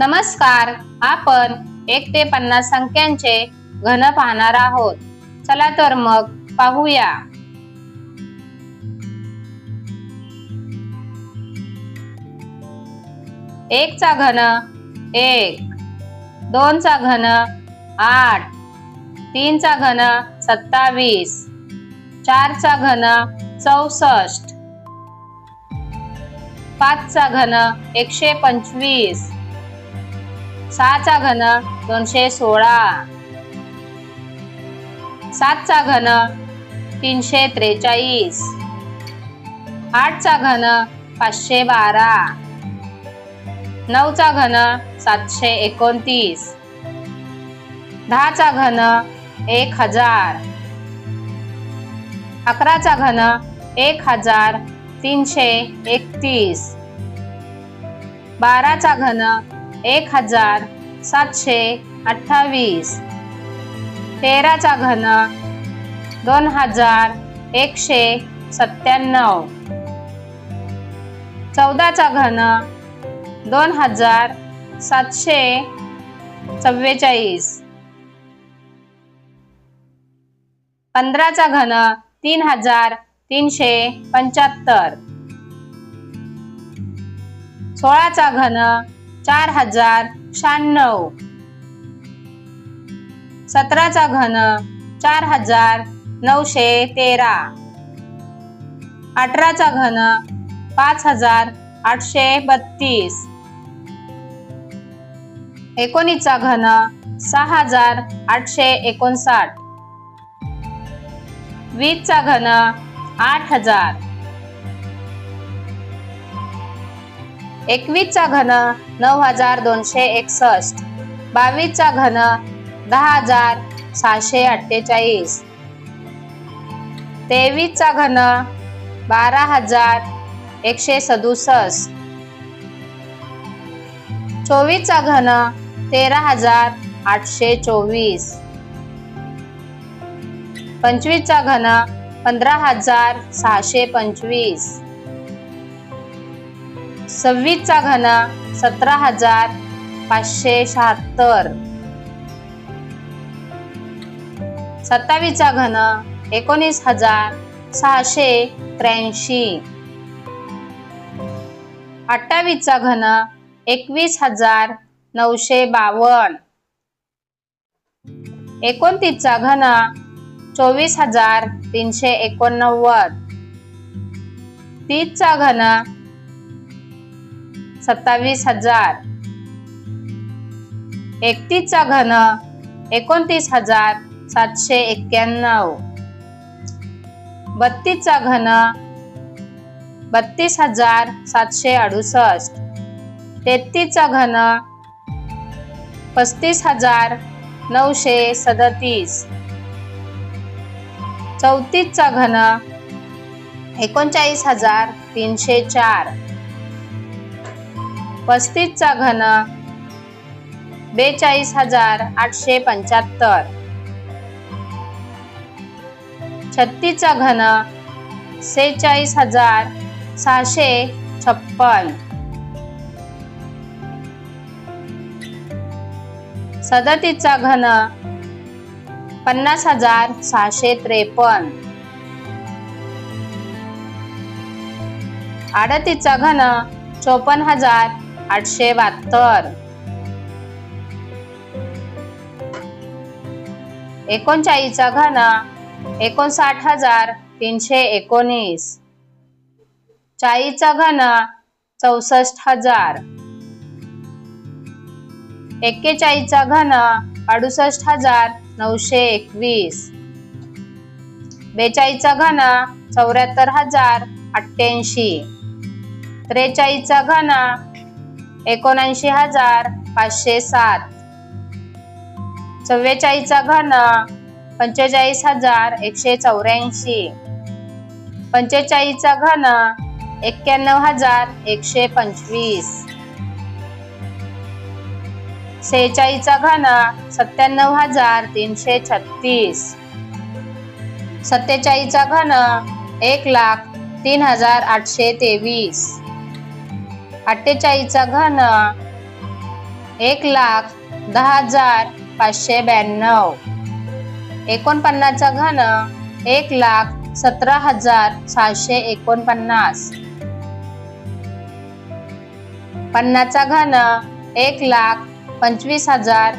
नमस्कार आपण एक ते पन्नास संख्यांचे घन पाहणार आहोत. चला तर मग पाहूया. एक चा घन एक दोन चा घन आठ तीन चा घन सत्तावीस चार चा घन चौसष्ट पाच चा घन एकशे पंचवीस सहाचा घन दोनशे सोळा. सातचा घन तीनशे त्रेचाळीस. आठचा घन पाचशे बारा. नऊचा घन सातशे एकोणतीस. दहाचा घन एक हजार. अकराचा घन एक हजार तीनशे एकतीस. बाराचा घन एक हजार सातशे अठ्ठावीस. तेराचा घन दोन हजार एकशे सत्त्याण्णव. चौदाचा घन दोन हजार सातशे चव्वेचाळीस. पंधराचा घन तीन हजार तीनशे पंच्याहत्तर. सोळाचा घन चार हजार शहाण्णव. सतराचा घन चार हजार नऊशे तेरा. अठराचा घन पाच हजार आठशे बत्तीस. एकोणीसचा घन सहा हजार आठशे एकोणसाठ. वीसचा घन आठ हजार एकवीसचा घन नऊ हजार दोनशे एकसष्ट. बावीसचा घन दहा हजार सहाशे अठ्ठेचाळीस. तेवीसचा घन बारा हजार एकशे सदुसष्ट. चोवीसचा घन तेरा हजार आठशे चोवीस. पंचवीसचा घन पंधरा हजार सहाशे पंचवीस. सव्वीसचा घन सतरा हजार पाचशे शहात्तर. सत्तावीसचा घन एकोणीस हजार सहाशे त्र्याऐंशी. अठ्ठावीसचा घन एकवीस हजार नऊशे बावन्न. एकोणतीसचा घन चोवीस हजार तीनशे एकोणनव्वद. तीसचा घन सत्तावीस हजार. एकतीसचा घन एकोणतीस हजार सातशे एक्क्याण्णव. बत्तीसचा घन बत्तीस हजार सातशे अडुसष्ट. तेहतीसचा घन पस्तीस हजार नऊशे सदतीस. चौतीसचा घन एकोणचाळीस हजार तीनशे चार. पस्तीसचा घन बेचाळीस हजार आठशे पंच्याहत्तर. छत्तीसचा घन सेहेचाळीस हजार सहाशे छप्पन. सदतीसचा घन पन्नास हजार सहाशे त्रेपन्न. अडतीसचा घन चोपन्न हजार आठशे बहात्तर. एकोणचाळीसचा घन एकोणसाठ हजार तीनशे एकोणीस. चाळीसचा घन चौसष्ट हजार. एक्केचाळीसचा घन अडुसष्ट हजार नऊशे एकवीस. बेचाळीसचा घन चौऱ्याहत्तर हजार अठ्ठ्याऐंशी. त्रेचाळीसचा घन एकोणऐंशी हजार पाचशे सात. चव्वेचाळीसचा घन पंचेचाळीस हजार एकशे चौऱ्याऐंशी. पंचेचाळीसचा घन एक्क्याण्णव हजार एकशे पंचवीस. सेहेचाळीसचा घन सत्त्याण्णव हजार तीनशे छत्तीस. सत्तेचाळीसचा घन एक लाख तीन हजार आठशे तेवीस. अठ्ठेचाळीसचा घन एक लाख दहा हजार पाचशे ब्याण्णव. एकोणपन्नासचा घन एक लाख सतरा हजार सहाशे एकोणपन्नास. पन्नासचा घन एक लाख पंचवीस हजार